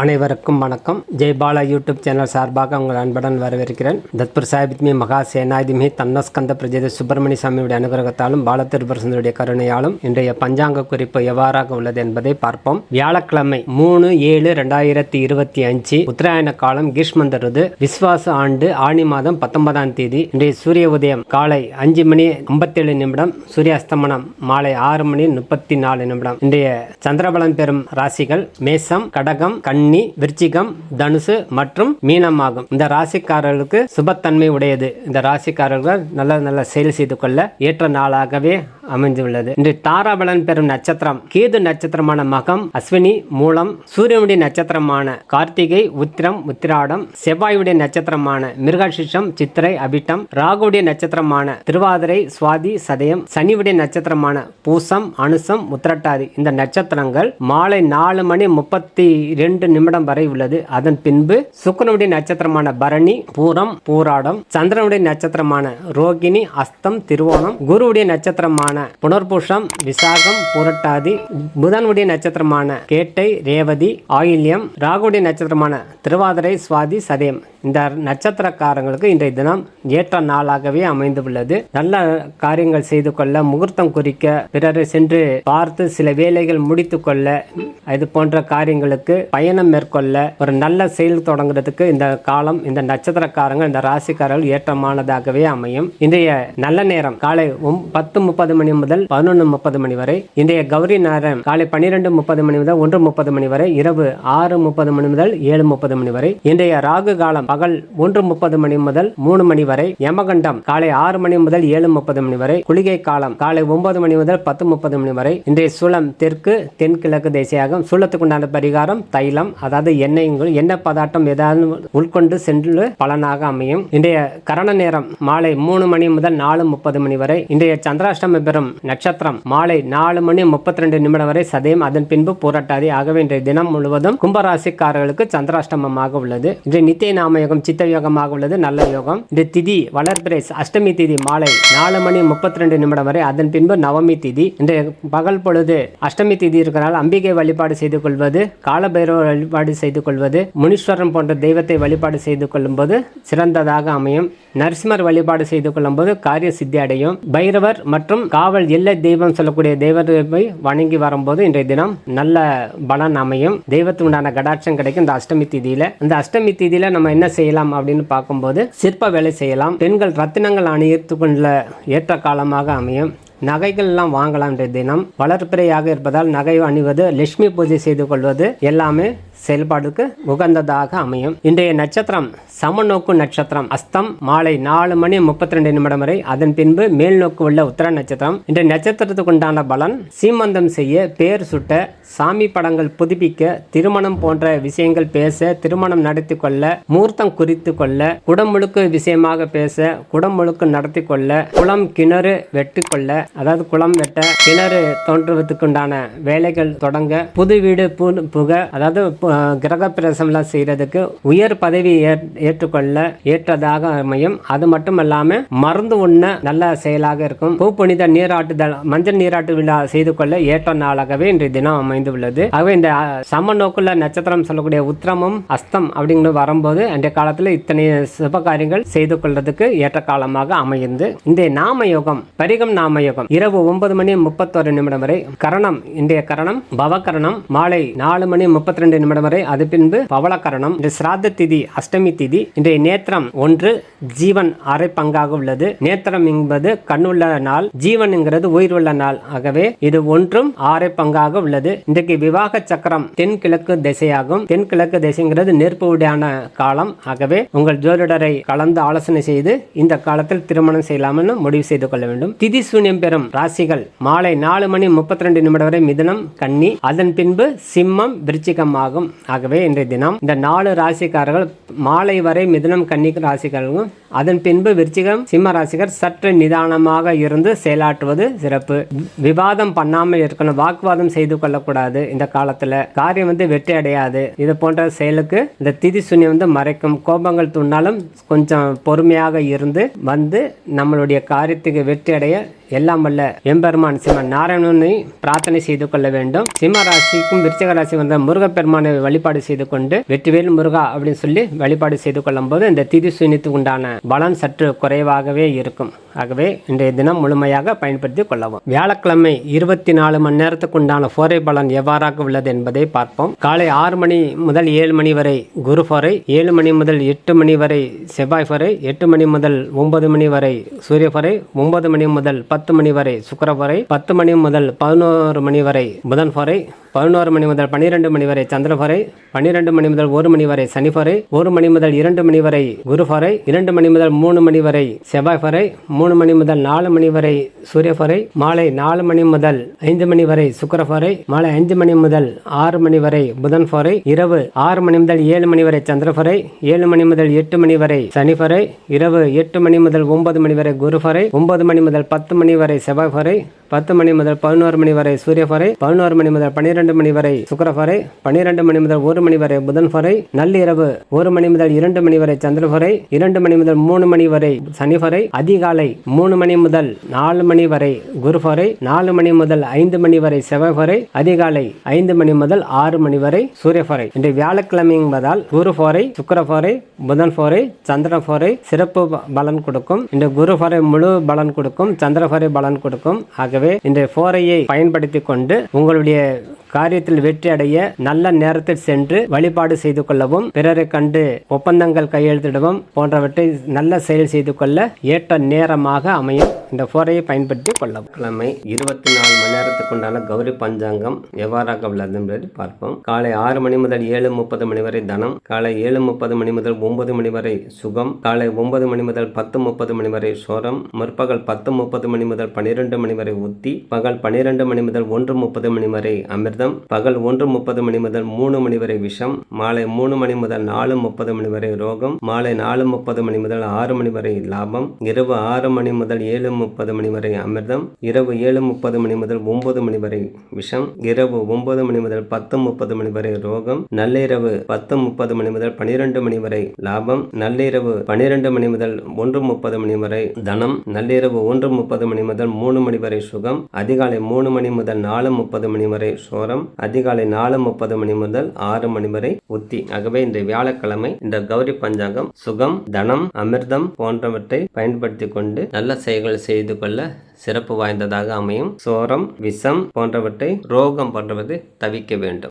அனைவருக்கும் வணக்கம். Jaibala YouTube channel சார்பாக உங்கள் அன்புடன் வரவேற்கிறேன். தத்புர் சாஹிப்மி மகா சேனாதிமி தன்னஸ்கந்த பிரஜேத சுப்பிரமணிய சாமியுடைய அனுகிரகத்தாலும் பாலத்திருபரசனுடைய கருணையாலும் இன்றைய பஞ்சாங்க குறிப்பு எவ்வாறாக உள்ளது என்பதை பார்ப்போம். வியாழக்கிழமை மூணு ஏழு ரெண்டாயிரத்தி இருபத்தி அஞ்சு உத்தராயண காலம் கிஷ்மந்த ருது விஸ்வாச ஆண்டு ஆணி மாதம் பத்தொன்பதாம் தேதி. இன்றைய சூரிய உதயம் காலை அஞ்சு மணி ஐம்பத்தேழு நிமிடம் சூரிய அஸ்தமனம் மாலை ஆறு மணி முப்பத்தி நாலு நிமிடம். இன்றைய சந்திரபலம் பெறும் ராசிகள் மேசம் கடகம் கன்னி விருச்சிகம் தனுசு மற்றும் மீனம் ஆகும் இந்த ராசிக்காரர்களுக்கு சுபத்தன்மை உடையது. இந்த ராசிக்காரர்கள் நல்ல நல்ல செயல் செய்து கொள்ள ஏற்ற நாளாகவே அமைந்துள்ளது. இன்று தாராபலன் பெறும் நட்சத்திரம் கேது நட்சத்திரமான மகம் அஸ்வினி மூலம் சூரியனுடைய நட்சத்திரமான கார்த்திகை உத்திரம் உத்திராடம் செவ்வாயுடைய நட்சத்திரமான மிருகசிஷம் சித்திரை அபிட்டம் ராகுடைய நட்சத்திரமான திருவாதிரை சுவாதி சதயம் சனியுடைய நட்சத்திரமான பூசம் அனுசம் உத்திரட்டாதி. இந்த நட்சத்திரங்கள் மாலை நாலு மணி முப்பத்தி இரண்டு நிமிடம் வரை உள்ளது. அதன் பின்பு சுக்கரனுடைய நட்சத்திரமான பரணி பூரம் பூராடம் சந்திரனுடைய நட்சத்திரமான ரோகிணி அஸ்தம் திருவோணம் குருவுடைய நட்சத்திரமான புனர்பூஷம் விசாகம் புரட்டாதி புதனுடைய நட்சத்திரமான கேட்டை ரேவதி ஆயில்யம் ராகுடைய நட்சத்திரமான திருவாதிரை சுவாதி சதயம். இந்த நட்சத்திரக்காரங்களுக்கு இன்றைய தினம் ஏற்ற நாளாகவே அமைந்துள்ளது. நல்ல காரியங்கள் செய்து கொள்ள முகூர்த்தம் குறிக்க பிறரை சென்று பார்த்து சில வேலைகள் முடித்து கொள்ள இது போன்ற காரியங்களுக்கு பயணம் மேற்கொள்ள ஒரு நல்ல செயல் தொடங்குறதுக்கு இந்த காலம் இந்த நட்சத்திரக்காரங்கள் இந்த ராசிக்காரர்கள் ஏற்றமானதாகவே அமையும். இன்றைய நல்ல நேரம் காலை பத்து முப்பது மணி முதல் பதினொன்று முப்பது மணி வரை. இன்றைய கௌரி நேரம் காலை பன்னிரெண்டு முப்பது மணி முதல் ஒன்று முப்பது மணி வரை. இரவு ஆறு முப்பது மணி முதல் ஏழு முப்பது மணி வரை. இன்றைய ராகு காலம் பகல் மூன்று முப்பது மணி முதல் மூணு மணி வரை யமகண்டம் காலை ஆறு மணி முதல் ஏழு முப்பது மணி வரை குளிகை காலம் காலை ஒன்பது மணி முதல் பத்து முப்பது மணி வரை இன்றைய சூளம் தெற்கு தென்கிழக்கு தேசியாகும். சூளத்துக்குண்டான பரிகாரம் தைலம் அதாவது எண்ணெய்கள் எண்ணெய் பதார்த்தம் ஏதாவது உட்கொண்டு சென்று பலனாக அமையும். இன்றைய கரண நேரம் மாலை மூணு மணி முதல் நாலு முப்பது மணி வரை இன்றைய சந்திராஷ்டமி பெறும் நட்சத்திரம் மாலை நாலு மணி முப்பத்தி ரெண்டு நிமிடம் வரை சதயம். அதன் பின்பு போராட்டாதி. ஆகவே இன்றைய தினம் முழுவதும் கும்பராசிக்காரர்களுக்கு சந்திராஷ்டமமாக உள்ளது. இன்றைய நித்திய நாம யோகம் சித்த யோகமாக உள்ளது. நல்ல யோகம். இந்த திதி வளர்பிரேஸ் அஷ்டமி திதி மாலை நாலு மணி முப்பத்தி ரெண்டு நிமிடம் வரை. அதன் பின்பு நவமி திதி. இந்த பகல் பொழுது அஷ்டமி திதி இருக்கிறனால அம்பிகை வழிபாடு செய்து கொள்வது காலபைரவ வழிபாடு செய்து கொள்வது முனீஸ்வரன் போன்ற தெய்வத்தை வழிபாடு செய்து கொள்ளும்போது சிறந்ததாக அமையும். நரசிம்மர் வழிபாடு செய்து கொள்ளும்போது காரிய சித்தி அடையும் பைரவர் மற்றும் காவல் எல்லை தெய்வம் சொல்லக்கூடிய தெய்வத்தை வணங்கி வரும்போது இன்றைய தினம் நல்ல பலன் அமையும். தெய்வத்துக்கு உண்டான கடாட்சம் கிடைக்கும். இந்த அஷ்டமி திதியில இந்த அஷ்டமி திதியில நம்ம என்ன செய்யலாம் அப்படின்னு பார்க்கும்போது சிற்ப வேலை செய்யலாம். பெண்கள் ரத்தினங்கள் அணியத்து கொள்ள ஏற்ற காலமாக அமையும். நகைகள் எல்லாம் வாங்கலாம் இன்றைய தினம். வளர்ப்பிறையாக இருப்பதால் நகை அணிவது லட்சுமி பூஜை செய்து கொள்வது எல்லாமே செயல்பாடுக்கு உகந்ததாக அமையும். இன்றைய நட்சத்திரம் சமநோக்கு நட்சத்திரம். அஸ்தம் மாலை நாலு மணி முப்பத்தி ரெண்டு நிமிடம் வரை. அதன் பின்பு மேல் நோக்கு உள்ள உத்தர நட்சத்திரம். இன்றைய நட்சத்திரத்துக்கு உண்டான பலன் சீமந்தம் செய்ய பேர் சுட்ட சாமி படங்கள் புதுப்பிக்க திருமணம் போன்ற விஷயங்கள் பேச திருமணம் நடத்தி கொள்ள மூர்த்தம் குறித்து கொள்ள குடமுழுக்கு விஷயமாக பேச குடமுழுக்கு நடத்தி கொள்ள குளம் கிணறு வெட்டி கொள்ள அதாவது குளம் வெட்ட கிணறு தோன்றுவதற்குண்டான வேலைகள் தொடங்க புது வீடு புக அதாவது கிரகப்பிரசம்லாம் செய்கிறதுக்கு செய்யறதுக்கு உயர் பதவி ஏற்- ஏற்றுக்கொள்ள ஏற்றதாக அமையும். அது மட்டும் இல்லாமல் மருந்து உண்ண நல்ல செயலாக இருக்கும். பூ புனித நீராட்டுதல் மஞ்சள் நீராட்டு விழா செய்து கொள்ள ஏற்ற நாளாகவே இன்றைய தினம் அமைந்துள்ளது. ஆகவே இந்த சம நோக்குள்ள நட்சத்திரம் சொல்லக்கூடிய உத்திரமும் அஸ்தம் அப்படிங்கிறது வரும்போது அன்றைய காலத்தில் இத்தனை சுப காரியங்கள் செய்து கொள்றதுக்கு ஏற்ற காலமாக அமைந்து இந்த நாம யோகம் பரிகம் நாம யோகம் இரவு ஒன்பது மணி முப்பத்தொரு நிமிடம் வரை கரணம் இன்றைய கரணம் பவகரணம் மாலை நாலு மணி முப்பத்தி ரெண்டு நிமிடம் வரை அது பின்பு பவளகரணம் இந்த சிராத்த திதி அஷ்டமி திதி இன்றைய நேத்திரம் ஒன்று ஜீவன் அரை பங்காக உள்ளது. நேத்திரம் என்பது கண்ணுள்ள நாள் ஜீவன்ங்கிறது உயிர் உள்ள நாள். ஆகவே இது ஒன்றும் ஆறை பங்காக உள்ளது. இன்றைக்கு விவாக சக்கரம் தென்கிழக்கு திசையாகும். தென்கிழக்கு திசைங்கிறது நெருப்புடையான காலம். ஆகவே உங்கள் ஜோதிடரை கலந்து ஆலோசனை செய்து இந்த காலத்தில் திருமணம் செய்யலாம்னு முடிவு செய்து கொள்ள வேண்டும். திதி சூன்யம் பெறும் ராசிகள் மாலை நாலு மணி முப்பத்தி ரெண்டு நிமிடம் வரை மிதனம் கன்னி. அதன் பின்பு சிம்மம் விருச்சிகம் ஆகும் ஆகவே இன்றைய தினம் இந்த நாலு ராசிக்காரர்கள் மாலை வரை மிதனம் கன்னிக்கு ராசிக்காரர்களும் அதன் பின்பு விருச்சிகம் சிம்ம ராசிகர் சற்று நிதானமாக இருந்து செயலாற்றுவது சிறப்பு. விவாதம் பண்ணாமல் இருக்கணும் வாக்குவாதம் செய்து கொள்ளக்கூடாது இந்த காலத்தில். காரியம் வந்து வெற்றி அடையாது. இது போன்ற செயலுக்கு இந்த திதி சுனி வந்து மறைக்கும். கோபங்கள் தூண்டாலும் கொஞ்சம் பொறுமையாக இருந்து வந்து நம்மளுடைய காரியத்துக்கு வெற்றி அடைய எல்லாம் வல்ல எம்பெருமான் சிவன் நாராயணனை பிரார்த்தனை செய்து கொள்ள வேண்டும். சிம்ம ராசிக்கும் விருச்சக ராசி வந்த முருகப்பெருமானை வழிபாடு செய்து கொண்டு வெற்றிவேல் முருகா அப்படின்னு சொல்லி வழிபாடு செய்து கொள்ளும் போது இந்த திதி சுனித்து உண்டான பலன் சற்று குறைவாகவே இருக்கும். ஆகவே இன்றைய தினம் முழுமையாக பயன்படுத்தி கொள்ளவும். வியாழக்கிழமை இருபத்தி நாலு மணி நேரத்துக்கு உண்டான ஃபோரை பலன் எவ்வாறாக உள்ளது என்பதை பார்ப்போம். காலை ஆறு மணி முதல் ஏழு மணி வரை குரு ஃபோரை ஏழு மணி முதல் எட்டு மணி வரை செவ்வாய் ஃபோரை எட்டு மணி முதல் ஒன்பது மணி வரை சூரிய ஃபோரை ஒன்பது மணி முதல் பத்து மணி வரை சுக்கிர ஃபோரை பத்து மணி முதல் பதினோரு மணி வரை புதன் ஃபோரை பதினோரு மணி முதல் பன்னிரெண்டு மணி வரை சந்திரபாறை பன்னிரெண்டு மணி முதல் ஒரு மணி வரை சனிஃபரை ஒரு மணி முதல் இரண்டு மணி வரை குருபாறை இரண்டு மணி முதல் மூணு மணி வரை செவ்வாய்பாறை மூணு மணி முதல் நாலு மணி வரை சூரியஃபரை மாலை நாலு மணி முதல் ஐந்து மணி வரை சுக்கரபாறை மாலை அஞ்சு மணி முதல் ஆறு மணி வரை புதன் ஃபரை இரவு ஆறு மணி முதல் ஏழு மணி வரை சந்திரஃபரை ஏழு மணி முதல் எட்டு மணி வரை சனிஃபரை இரவு எட்டு மணி முதல் ஒன்பது மணி வரை குருஃபரை ஒன்பது மணி முதல் பத்து மணி வரை செவ்வாய்ஃபரை பத்து மணி முதல் பதினோரு மணி வரை சூரிய ஃபரை பதினோரு மணி முதல் பன்னிரெண்டு மணி வரை சுக்கர பன்னிரெண்டு மணி முதல் ஒரு மணி வரை புதன் ஃபரை நள்ளிரவு ஒரு மணி முதல் இரண்டு மணி வரை சந்திரஃபரை இரண்டு மணி முதல் மூணு மணி வரை சனி அதிகாலை மூணு மணி முதல் நாலு மணி வரை குரு நாலு மணி முதல் ஐந்து மணி வரை செவ்வாய் அதிகாலை ஐந்து மணி முதல் ஆறு மணி வரை சூரிய இன்று வியாழக்கிழமை என்பதால் குரு ஃபோரை சுக்கரஃபோரை புதன் ஃபோரை சந்திர ஃபோரை சிறப்பு ப- பலன் கொடுக்கும். இன்று குரு ஃபோரை முழு பலன் கொடுக்கும் சந்திர பலன் கொடுக்கும். ஆகவே இந்த ஃபோரையை பயன்படுத்தி கொண்டு உங்களுடைய காரியத்தில் வெற்றி அடைய நல்ல நேரத்தில் சென்று வழிபாடு செய்து கொள்ளவும் பிறரை கண்டு ஒப்பந்தங்கள் கையெழுத்திடவும் போன்றவற்றை நல்ல செயல் செய்து கொள்ள ஏற்ற நேரமாக அமையும். இந்த ஃபோரையை பயன்படுத்தி கொள்ளவும். கிழமை இருபத்தி நாலு மணி நேரத்துக்கு உண்டான கௌரி பஞ்சாங்கம் எவ்வாறாக உள்ளது என்பதை பார்ப்போம். காலை ஆறு மணி முதல் ஏழு முப்பது மணி வரை தனம் காலை ஏழு முப்பது மணி முதல் ஒன்பது மணி வரை சுகம் காலை ஒன்பது மணி முதல் பத்து முப்பது மணி வரை சோரம் முற்பகல் பத்து முப்பது மணி முதல் பன்னிரெண்டு மணி வரை உத்தி பகல் பன்னிரெண்டு மணி முதல் ஒன்று முப்பது மணி வரை அமிர்தம் பகல் ஒன்று முப்பது மணி முதல் மூணு மணி வரை விஷம் மாலை மூணு மணி முதல் நாலு முப்பது மணி வரை ரோகம் மாலை நாலு முப்பது மணி முதல் ஆறு மணி வரை லாபம் இரவு ஆறு மணி முதல் ஏழு முப்பது மணி வரை அமிர்தம் இரவு ஏழு முப்பது மணி முதல் ஒன்பது மணி வரை விஷம் இரவு ஒன்பது மணி முதல் பத்து முப்பது மணி வரை ரோகம் நள்ளிரவு பத்து முப்பது மணி முதல் பனிரெண்டு மணி வரை லாபம் நள்ளிரவு பனிரெண்டு மணி முதல் ஒன்று முப்பது மணி வரை தனம் நள்ளிரவு ஒன்று முப்பது மணி முதல் மூணு மணி வரை சுகம் அதிகாலை மூணு மணி முதல் நாலு முப்பது மணி வரை சோரம் அதிகாலை நாலு முப்பது மணி முதல் ஆறு மணி வரை உத்தி. ஆகவே இந்த வியாழக்கிழமை இந்த கௌரி பஞ்சாங்கம் சுகம் தனம் அமிர்தம் போன்றவற்றை பயன்படுத்தி கொண்டு நல்ல செயல்கள் செய்து கொள்ள சிறப்பு வாய்ந்ததாக அமையும். சோரம் விஷம் போன்றவற்றை ரோகம் போன்றவற்றை தவிக்க வேண்டும்.